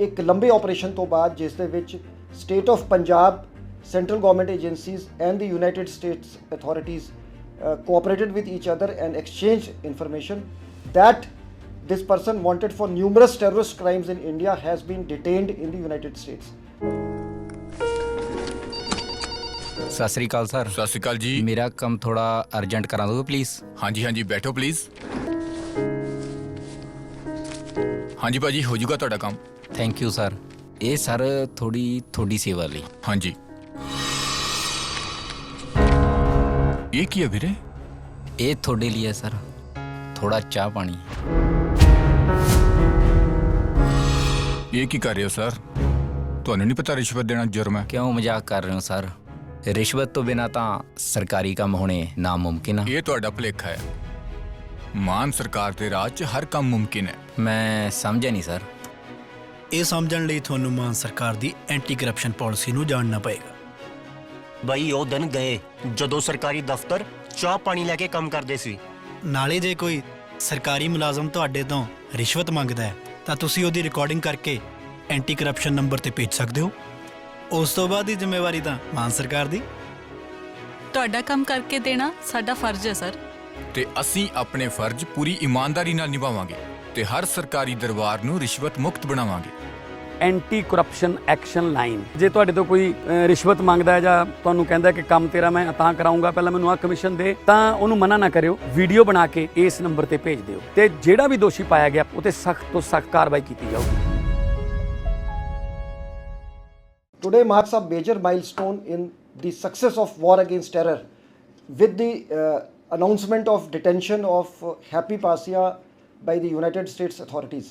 ਇੱਕ ਲੰਬੇ ਆਪਰੇਸ਼ਨ ਤੋਂ ਬਾਅਦ ਜਿਸ ਦੇ ਵਿੱਚ state of Punjab central government agencies and the United States authorities cooperated with each other and exchanged information that this person wanted for numerous terrorist crimes in India has been detained in the United States. ਸਤਿ ਸ੍ਰੀ ਅਕਾਲ sir ਸਤਿ ਸ਼੍ਰੀ ਅਕਾਲ ਜੀ ਮੇਰਾ ਕੰਮ ਥੋੜਾ urgent ਕਰਾ ਦੋਗੇ please ਹਾਂਜੀ ਹਾਂਜੀ ਬੈਠੋ ਪਲੀਜ਼ ਹਾਂਜੀ ਭਾਜੀ ਹੋ ਜਾਊਗਾ ਤੁਹਾਡਾ ਕੰਮ। ਥੈਂਕ ਯੂ ਸਰ ਇਹ ਸਰ ਥੋੜੀ ਤੁਹਾਡੀ ਸੇਵਾ ਲਈ। ਹਾਂਜੀ। ਇਹ ਕੀ ਹੈ ਵੀਰੇ? ਇਹ ਤੁਹਾਡੇ ਲਈ ਹੈ ਸਰ। ਥੋੜਾ ਚਾਹ ਪਾਣੀ। ਇਹ ਕੀ ਕਰ ਰਹੇ ਹੋ ਸਰ? ਤੁਹਾਨੂੰ ਨਹੀਂ ਪਤਾ ਰਿਸ਼ਵਤ ਦੇਣਾ ਜੁਰਮ ਹੈ? ਕਿਉਂ ਮਜ਼ਾਕ ਕਰ ਰਹੇ ਹੋ ਸਰ? ਰਿਸ਼ਵਤ ਤੋਂ ਬਿਨਾ ਤਾਂ ਸਰਕਾਰੀ ਕੰਮ ਹੋਣੇ ਨਾਮੁਮਕਿਨ ਆ। ਇਹ ਤੁਹਾਡਾ ਭੁਲੇਖਾ ਹੈ। ਮਾਨ ਸਰਕਾਰ ਦੇ ਰਾਜ 'ਚ ਹਰ ਕੰਮ ਮੁਮਕਿਨ ਹੈ। ਮੈਂ ਸਮਝਿਆ ਨਹੀਂ ਸਰ। ਇਹ ਸਮਝਣ ਲਈ ਤੁਹਾਨੂੰ ਮਾਨ ਸਰਕਾਰ ਦੀ ਐਂਟੀ ਕਰਪਸ਼ਨ ਪਾਲਿਸੀ ਨੂੰ ਜਾਣਨਾ ਪਏਗਾ। ਬਈ ਉਹ ਦਿਨ ਗਏ ਜਦੋਂ ਸਰਕਾਰੀ ਦਫ਼ਤਰ ਚਾਹ ਪਾਣੀ ਲੈ ਕੇ ਕੰਮ ਕਰਦੇ ਸੀ। ਨਾਲੇ ਜੇ ਕੋਈ ਸਰਕਾਰੀ ਮੁਲਾਜ਼ਮ ਤੁਹਾਡੇ ਤੋਂ ਰਿਸ਼ਵਤ ਮੰਗਦਾ ਹੈ ਤਾਂ ਤੁਸੀਂ ਉਹਦੀ ਰਿਕਾਰਡਿੰਗ ਕਰਕੇ ਐਂਟੀ ਕਰਪਸ਼ਨ ਨੰਬਰ ਤੇ ਭੇਜ ਸਕਦੇ ਹੋ। ਉਸ ਤੋਂ ਬਾਅਦ ਦੀ ਜ਼ਿੰਮੇਵਾਰੀ ਤਾਂ ਮਾਨ ਸਰਕਾਰ ਦੀ। ਤੁਹਾਡਾ ਕੰਮ ਕਰਕੇ ਦੇਣਾ ਸਾਡਾ ਫਰਜ਼ ਹੈ ਸਰ। ਤੇ ਅਸੀਂ ਆਪਣੇ ਫਰਜ਼ ਪੂਰੀ ਇਮਾਨਦਾਰੀ ਨਾਲ ਨਿਭਾਵਾਂਗੇ। ਤੇ ਹਰ ਸਰਕਾਰੀ ਦਰਬਾਰ ਨੂੰ ਰਿਸ਼ਵਤ ਮੁਕਤ ਬਣਾਵਾਂਗੇ। ਐਂਟੀ ਕਰਪਸ਼ਨ ਐਕਸ਼ਨ ਲਾਈਨ ਜੇ ਤੁਹਾਡੇ ਤੋਂ ਕੋਈ ਰਿਸ਼ਵਤ ਮੰਗਦਾ ਹੈ ਜਾਂ ਤੁਹਾਨੂੰ ਕਹਿੰਦਾ ਹੈ ਕਿ ਕੰਮ ਤੇਰਾ ਮੈਂ ਤਾਂ ਕਰਾਉਂਗਾ ਪਹਿਲਾਂ ਮੈਨੂੰ ਆਹ ਕਮਿਸ਼ਨ ਦੇ ਤਾਂ ਉਹਨੂੰ ਮਨਾ ਨਾ ਕਰਿਓ। ਵੀਡੀਓ ਬਣਾ ਕੇ ਇਸ ਨੰਬਰ ਤੇ ਭੇਜ ਦਿਓ। ਤੇ ਜਿਹੜਾ ਵੀ ਦੋਸ਼ੀ ਪਾਇਆ ਗਿਆ ਉਤੇ ਸਖਤ ਤੋਂ ਸਖਤ ਕਾਰਵਾਈ ਕੀਤੀ ਜਾਊਗੀ। Today marks a major milestone in the success of war against terror. With the uh, announcement of detention of uh, Happy Pasia by the United States authorities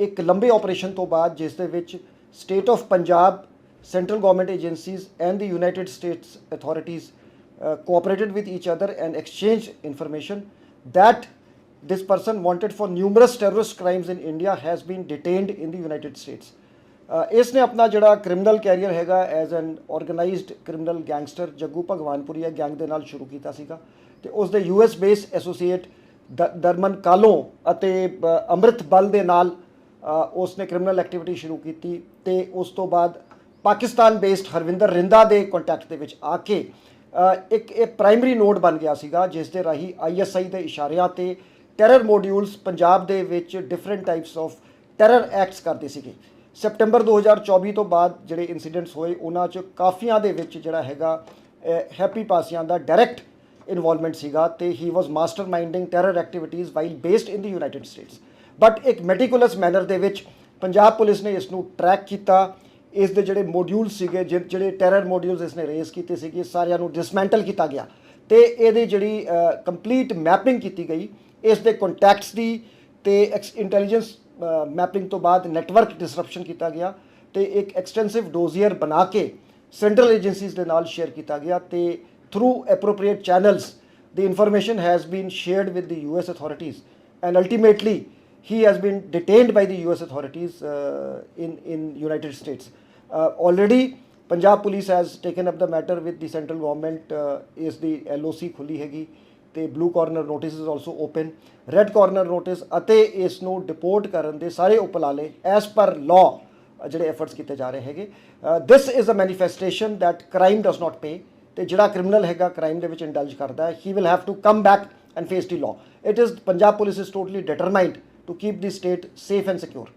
ਇੱਕ ਲੰਬੇ ਆਪਰੇਸ਼ਨ ਤੋਂ ਬਾਅਦ ਜਿਸ ਦੇ ਵਿੱਚ state of Punjab central government agencies and the United States authorities cooperated with each other and exchanged information that this person wanted for numerous terrorist crimes in India has been detained in the United States. ਇਸ ਨੇ ਆਪਣਾ ਜਿਹੜਾ criminal career ਹੈਗਾ as an organized criminal gangster Jaggu Bhagwanpuri ਆ gang ਦੇ ਨਾਲ ਸ਼ੁਰੂ ਕੀਤਾ ਸੀਗਾ ਤੇ ਉਸ ਦੇ ਯੂਐਸ ਬੇਸ ਐਸੋਸੀਏਟ ਦਰਮਨ ਕਾਲੋ ਅਤੇ ਅੰਮ੍ਰਿਤ ਬਲ ਦੇ ਨਾਲ ਉਸ ਨੇ ਕ੍ਰਿਮੀਨਲ ਐਕਟੀਵਿਟੀ ਸ਼ੁਰੂ ਕੀਤੀ ਤੇ ਉਸ ਤੋਂ ਬਾਅਦ ਪਾਕਿਸਤਾਨ ਬੇਸਡ ਹਰਵਿੰਦਰ ਰਿੰਦਾ ਦੇ ਕੰਟੈਕਟ ਦੇ ਵਿੱਚ ਆ ਕੇ ਇੱਕ ਇਹ ਪ੍ਰਾਇਮਰੀ ਨੋਡ ਬਣ ਗਿਆ ਸੀਗਾ, ਜਿਸ ਦੇ ਰਾਹੀਂ ਆਈਐਸਆਈ ਦੇ ਇਸ਼ਾਰਿਆਂ ਤੇ ਟੈਰਰ ਮੋਡਿਊਲਸ ਪੰਜਾਬ ਦੇ ਵਿੱਚ different types of terror acts ਕਰਦੇ ਸੀਗੇ। ਸਪਟੈਂਬਰ 2024 ਤੋਂ ਬਾਅਦ ਜਿਹੜੇ ਇਨਸੀਡੈਂਟਸ ਹੋਏ, ਉਹਨਾਂ 'ਚ ਕਾਫੀਆਂ ਦੇ ਵਿੱਚ ਜਿਹੜਾ ਹੈਗਾ ਹੈਪੀ ਪਾਸਿਆਂ ਦਾ ਡਾਇਰੈਕਟ ਇਨਵੋਲਵਮੈਂਟ ਸੀਗਾ ਤੇ he was masterminding terror activities while based in the United States but ਇੱਕ ਮੈਟੀਕੂਲਸ ਮੈਨਰ ਦੇ ਵਿੱਚ ਪੰਜਾਬ ਪੁਲਿਸ ਨੇ ਇਸ ਨੂੰ ਟਰੈਕ ਕੀਤਾ। ਇਸ ਦੇ ਜਿਹੜੇ ਮੋਡਿਊਲ ਸੀਗੇ, ਜਿ- ਜਿਹੜੇ ਟੈਰਰ ਮੋਡਿਊਲਸ ਇਸ ਨੇ ਰੇਜ਼ ਕੀਤੇ ਸੀਗੇ ਸਾਰਿਆਂ ਨੂੰ ਡਿਸਮੈਂਟਲ ਕੀਤਾ ਗਿਆ। ਤੇ ਇਹਦੀ ਜਿਹੜੀ ਕੰਪਲੀਟ ਮੈਪਿੰਗ ਕੀਤੀ ਗਈ, ਇਸ ਦੇ ਕੰਟੈਕਟਸ ਦੀ ਤੇ ਇੰਟੈਲੀਜੈਂਸ ਮੈਪਿੰਗ ਤੋਂ ਬਾਅਦ ਨੈਟਵਰਕ ਡਿਸਰਪਸ਼ਨ ਕੀਤਾ ਗਿਆ ਤੇ ਇੱਕ ਐਕਸਟੈਂਸਿਵ ਡੋਜ਼ੀਅਰ ਬਣਾ ਕੇ ਸੈਂਟਰਲ ਏਜੰਸੀਜ਼ ਦੇ ਨਾਲ ਸ਼ੇਅਰ ਕੀਤਾ ਗਿਆ ਤੇ through appropriate channels the information has been shared with the US authorities and ultimately he has been detained by the US authorities uh, in in United States uh, already Punjab police has taken up the matter with the central government uh, is the LOC ਖੁੱਲੀ ਹੈਗੀ ਤੇ blue corner notice is also open red corner notice ਅਤੇ ਇਸ ਨੂੰ deport ਕਰਨ ਦੇ ਸਾਰੇ ਉਪਰਾਲੇ ਐਸ ਪਰ ਲਾਅ ਜਿਹੜੇ ਐਫਰਟਸ ਕੀਤੇ ਜਾ ਰਹੇ ਹੈਗੇ this is a manifestation that crime does not pay ਤੇ ਜਿਹੜਾ ਕ੍ਰਿਮੀਨਲ ਹੈਗਾ ਕ੍ਰਾਈਮ ਦੇ ਵਿੱਚ ਇੰਡਲਜ ਕਰਦਾ ਹੈ he will have to come back and face the law it is Punjab police is totally determined to keep the state safe and secure